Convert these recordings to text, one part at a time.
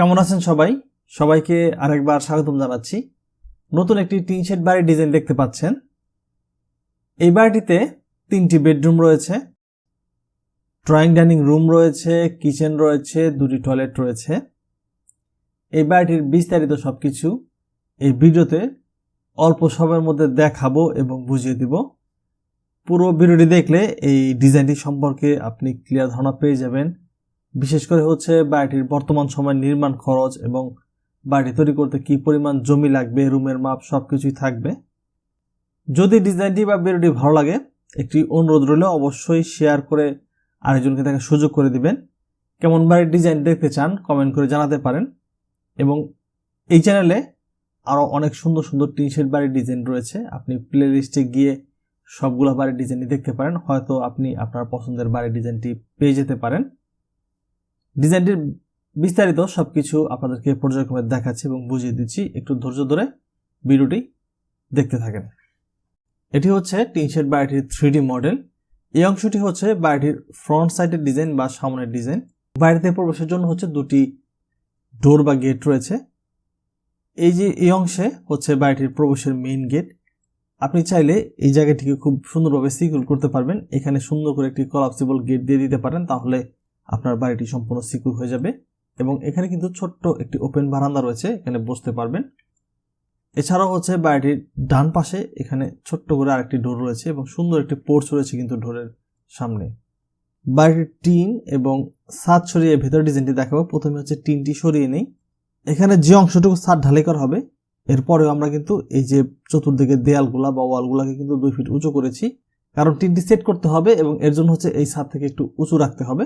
কেমন আছেন সবাই? সবাইকে আরেকবার স্বাগতম জানাচ্ছি। নতুন একটি টিন শেড বাড়ির ডিজাইন দেখতে পাচ্ছেন। এই বাড়িটিতে তিনটি বেডরুম রয়েছে, ড্রয়িং ডাইনিং রুম রয়েছে, কিচেন রয়েছে, দুটি টয়লেট রয়েছে। এই বাড়িটির বিস্তারিত সব কিছু এই ভিডিওতে অল্প সময়ের মধ্যে দেখাবো এবং বুঝিয়ে দিব। পুরো ভিডিওটি দেখলে এই ডিজাইনটি সম্পর্কে আপনি ক্লিয়ার ধারণা পেয়ে যাবেন। বিশেষ করে হচ্ছে বাড়িটির বর্তমান সময় নির্মাণ খরচ এবং বাড়ি তৈরি করতে কি পরিমাণ জমি লাগবে, রুমের মাপ সব কিছুই থাকবে। যদি ডিজাইনটি বা ভিডিওটি ভালো লাগে, একটি অনুরোধ রইল অবশ্যই শেয়ার করে আরেকজনকে তাকে সুযোগ করে দিবেন। কেমন বাড়ির ডিজাইন দেখতে চান, কমেন্ট করে জানাতে পারেন। এবং এই চ্যানেলে আরও অনেক সুন্দর সুন্দর টি শেড বাড়ির ডিজাইন রয়েছে। আপনি প্লে লিস্টে গিয়ে সবগুলো বাড়ির ডিজাইনটি দেখতে পারেন। হয়তো আপনি আপনার পছন্দের বাড়ির ডিজাইনটি পেয়ে যেতে পারেন। ডিজাইনটির বিস্তারিত সব কিছু আপনাদেরকে পর্যায়ক্রমে দেখাচ্ছি এবং বুঝিয়ে দিচ্ছি। একটু ধৈর্য ধরে ভিডিওটি দেখতে থাকেন। এটি হচ্ছে টিন শেড বাড়িটির থ্রি মডেল। এই অংশটি হচ্ছে বাড়িটির ফ্রন্ট সাইডের ডিজাইন বা সামনের ডিজাইন। বাড়িতে প্রবেশের জন্য হচ্ছে দুটি ডোর বা গেট রয়েছে। এই যে, এই অংশে হচ্ছে বাড়িটির প্রবেশের মেইন গেট। আপনি চাইলে এই জায়গাটিকে খুব সুন্দরভাবে সিকিউর করতে পারবেন। এখানে সুন্দর করে একটি কলাপসিবল গেট দিয়ে দিতে পারেন, তাহলে আপনার বাড়িটি সম্পূর্ণ সিকিউর হয়ে যাবে এবং এখানে কিন্তু ছোট্ট একটি ওপেন বারান্দা রয়েছে, এখানে বসতে পারবেন। এছাড়াও হচ্ছে বাড়িটির ডান পাশে এখানে ছোট্ট করে আরেকটি ডোর রয়েছে এবং সুন্দর একটি পোর্চ রয়েছে কিন্তু ডোরের সামনে। বাড়িটির টিন এবং ছাদ সরিয়ে ভেতর ডিজাইনটি দেখাবো। প্রথমে হচ্ছে টিনটি সরিয়ে নেই। এখানে যে অংশটুকু ছাদ ঢালাই করা হবে, এরপরেও আমরা কিন্তু এই যে চতুর্দিকে দেয়ালগুলা বা ওয়ালগুলাকে কিন্তু দুই ফিট উঁচু করেছি। কারণ টিনটি সেট করতে হবে এবং এর জন্য হচ্ছে এই ছাদ থেকে একটু উঁচু রাখতে হবে।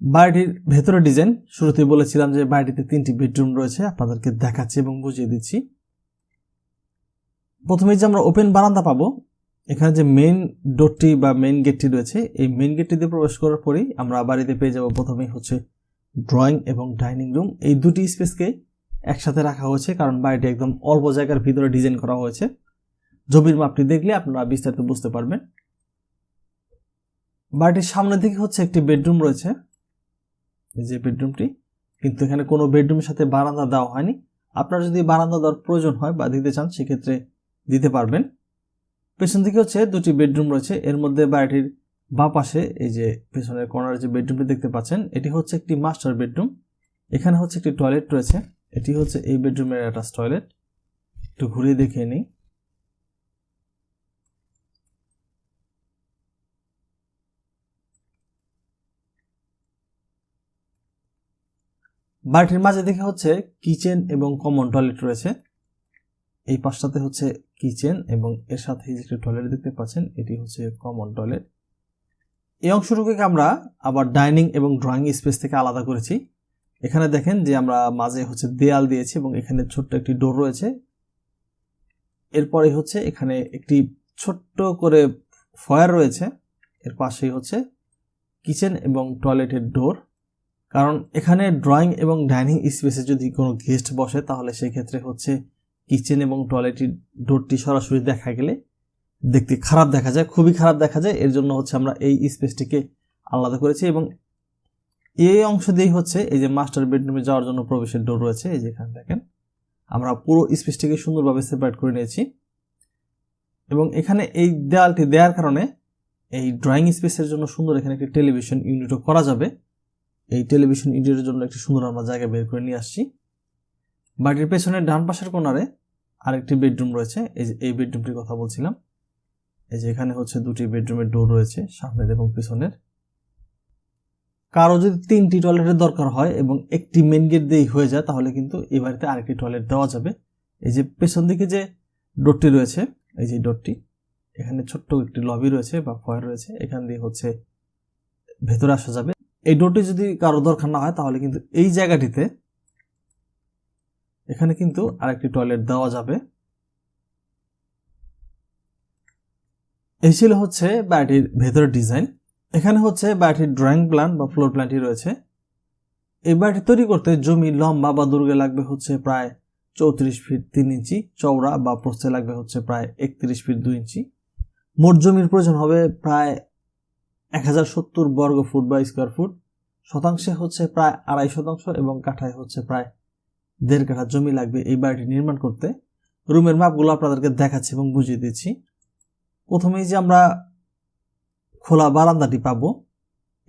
বাড়িটির ভেতরে ডিজাইন শুরুতে বলেছিলাম যে বাড়িটিতে তিনটি বেডরুম রয়েছে, আপনাদেরকে দেখাচ্ছি এবং বুঝিয়ে দিচ্ছি। প্রথমে যে আমরা ওপেন বারান্দা পাবো, এখানে যে মেইন ডোরটি বা মেইন গেটটি রয়েছে, এই মেইন গেটটি দিয়ে প্রবেশ করার পরেই আমরা বাড়িতে পেয়ে যাব প্রথমেই হচ্ছে ড্রয়িং এবং ডাইনিং রুম এই দুটি স্পেসকে একসাথে রাখা হয়েছে, কারণ বাড়িটি একদম অল্প জায়গার ভিতরে ডিজাইন করা হয়েছে। জমির মাপটি দেখলে আপনারা বিস্তারিত বুঝতে পারবেন। বাড়িটির সামনের দিকে হচ্ছে একটি বেডরুম রয়েছে যে বেডরুমটি, কিন্তু এখানে কোনো বেডরুমের সাথে বারান্দা দেওয়া হয়নি। আপনার যদি বারান্দা দেওয়ার প্রয়োজন হয় বা দিতে চান, সেক্ষেত্রে দিতে পারবেন। পেছন দিকে হচ্ছে দুটি বেডরুম রয়েছে। এর মধ্যে বাড়িটির বা পাশে এই যে পেছনের কর্নারে যে বেডরুমটি দেখতে পাচ্ছেন, এটি হচ্ছে একটি মাস্টার বেডরুম। এখানে হচ্ছে একটি টয়লেট রয়েছে। এটি হচ্ছে এই বেডরুমের অ্যাটাচ টয়লেট। একটু ঘুরিয়ে দেখে নিই। বাড়িটির মাঝে দেখে হচ্ছে কিচেন এবং কমন টয়লেট রয়েছে। এই পাশটাতে হচ্ছে কিচেন এবং এর সাথে যে টয়লেট দেখতে পাচ্ছেন, এটি হচ্ছে কমন টয়লেট। এই অংশটুকুকে আমরা আবার ডাইনিং এবং ড্রয়িং স্পেস থেকে আলাদা করেছি। এখানে দেখেন যে আমরা মাঝে হচ্ছে দেয়াল দিয়েছি এবং এখানে ছোট্ট একটি ডোর রয়েছে। এরপরে হচ্ছে এখানে একটি ছোট্ট করে ফয়ার রয়েছে। এর পাশেই হচ্ছে কিচেন এবং টয়লেটের ডোর। কারণ এখানে ড্রয়িং এবং ডাইনিং স্পেসে যদি কোনো গেস্ট বসে, তাহলে সেই ক্ষেত্রে হচ্ছে কিচেন এবং টয়লেটের ডোরটি সরাসরি দেখা গেলে দেখতে খারাপ দেখা যায়, খুবই খারাপ দেখা যায়। এর জন্য হচ্ছে আমরা এই স্পেসটিকে আলাদা করেছি এবং এই অংশ দিয়েই হচ্ছে এই যে মাস্টার বেডরুমে যাওয়ার জন্য প্রবেশের ডোর রয়েছে, এই যে এখানে দেখেন। আমরা পুরো স্পেসটিকে সুন্দরভাবে সেপারেট করে নিয়েছি এবং এখানে এই দেয়ালটি দেওয়ার কারণে এই ড্রয়িং স্পেসের জন্য সুন্দর এখানে একটি টেলিভিশন ইউনিটও করা যাবে। এই টেলিভিশন ইউনিটের জন্য একটি সুন্দর আমরা জায়গা বের করে নিয়ে আসছি। বাড়ির পেছনের ডান পাশের কোনারে আরেকটি বেডরুম রয়েছে। এই যে, এই বেডরুমটির কথা বলছিলাম। এই যে, এখানে হচ্ছে দুটি বেডরুমের ডোর রয়েছে, সামনের এবং পিছনের। কারও যদি তিনটি টয়লেটের দরকার হয় এবং একটি মেন গেট দিয়েই হয়ে যায়, তাহলে কিন্তু এই বাড়িতে আরেকটি টয়লেট দেওয়া যাবে। এই যে, পেছন দিকে যে ডোরটি রয়েছে, এই যে ডোরটি এখানে ছোট্ট একটি লবি রয়েছে বা ফয়ার রয়েছে। এখান দিয়ে হচ্ছে ভেতরে আসা যাবে। এই ডোরটি যদি কারও দরকার না হয়, তাহলে কিন্তু এই জায়গাটিতে এখানে কিন্তু আরেকটি টয়লেট দেওয়া যাবে। এই ছিল হচ্ছে বাড়িটির ভেতরের ডিজাইন এখানে হচ্ছে বাড়িটির ড্রয়িং প্ল্যান বা ফ্লোর প্ল্যানটি রয়েছে। এই বাড়িটি তৈরি করতে জমি লম্বা বা দুর্গে লাগবে হচ্ছে প্রায় চৌত্রিশ ফিট তিন ইঞ্চি, চওড়া বা প্রস্থে লাগবে হচ্ছে প্রায় একত্রিশ ফিট দুই ইঞ্চি। মোট জমির প্রয়োজন হবে প্রায় এক হাজার সত্তর বর্গ ফুট বা স্কোয়ার ফুট। শতাংশে হচ্ছে প্রায় আড়াই শতাংশ এবং কাঠায় হচ্ছে প্রায় দেড় কাঠা জমি লাগবে এই বাড়িটি নির্মাণ করতে। রুমের মাপগুলো আপনাদেরকে দেখাচ্ছি এবং বুঝিয়ে দিচ্ছি। প্রথমেই যে আমরা খোলা বারান্দাটি পাবো,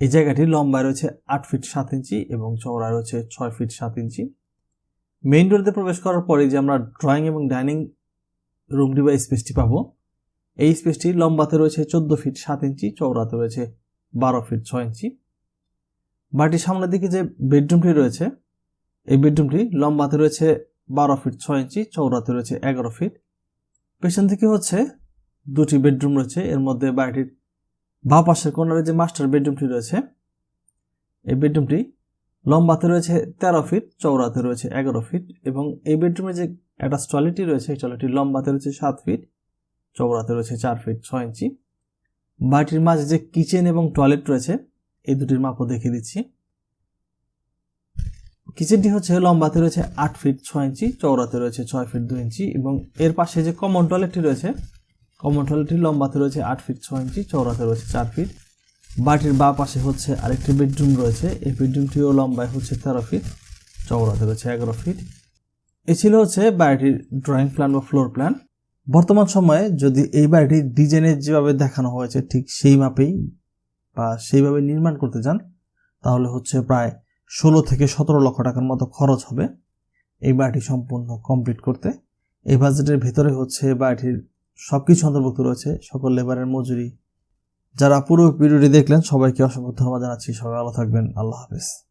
এই জায়গাটি লম্বায় রয়েছে আট ফিট সাত ইঞ্চি এবং চওড়ায় রয়েছে ছয় ফিট সাত ইঞ্চি। মেইন ডোরতে প্রবেশ করার পরে যে আমরা ড্রয়িং এবং ডাইনিং রুমটি বা স্পেসটি পাবো এই স্পেসটি লম্বাতে রয়েছে চোদ্দ ফিট সাত ইঞ্চি, চওড়াতে রয়েছে বারো ফিট ছয় ইঞ্চি। বাড়িটির সামনের দিকে যে বেডরুমটি রয়েছে, এই বেডরুমটি লম্বাতে রয়েছে বারো ফিট ছয় ইঞ্চি চৌড়াতে রয়েছে এগারো ফিট। পেছন দিকে হচ্ছে দুটি বেডরুম রয়েছে, এর মধ্যে বাড়িটির বা পাশের কর্নারে যে মাস্টার বেডরুমটি রয়েছে, এই বেডরুমটি লম্বাতে রয়েছে তেরো ফিট চৌড়াতে রয়েছে এগারো ফিট এবং এই বেডরুমে যে একটা টয়লেটটি রয়েছে, এই টয়লেটটি লম্বাতে রয়েছে সাত ফিট। চৌড়াতে রয়েছে চার ফিট ছয় ইঞ্চি বাড়িটির মাঝে যে কিচেন এবং টয়লেট রয়েছে, এই দুটির মাপও দেখিয়ে দিচ্ছি। কিচেনটি হচ্ছে লম্বাতে রয়েছে আট ফিট ছয় ইঞ্চি চৌড়াতে রয়েছে ছয় ফিট দুই ইঞ্চি এবং এর পাশে যে কমন টয়লেটটি রয়েছে কমন টয়লেটটি লম্বাতে রয়েছে আট ফিট ছয় ইঞ্চি চৌড়াতে রয়েছে চার ফিট বাটির বা পাশে হচ্ছে আরেকটি বেডরুম রয়েছে, এই বেডরুমটিও লম্বায় হচ্ছে তেরো ফিট চৌড়াতে রয়েছে এগারো ফিট এ ছিল হচ্ছে বাড়িটির ড্রয়িং প্ল্যান বা ফ্লোর প্ল্যান বর্তমান সময়ে যদি এই বাড়িটি ডিজাইনের যেভাবে দেখানো হয়েছে ঠিক সেই মাপেই বা সেইভাবে নির্মাণ করতে চান, তাহলে হচ্ছে প্রায় ষোলো থেকে সতেরো লক্ষ টাকার মতো খরচ হবে এই বাড়িটি সম্পূর্ণ কমপ্লিট করতে। এই বাজেটের ভেতরে হচ্ছে বাড়িটির সব কিছু অন্তর্ভুক্ত রয়েছে, সকল লেবারের মজুরি। যারা পুরো ভিডিওটি দেখলেন, সবাইকে অসংখ্য ধন্যবাদ জানাচ্ছি। সবাই ভালো থাকবেন। আল্লাহ হাফেজ।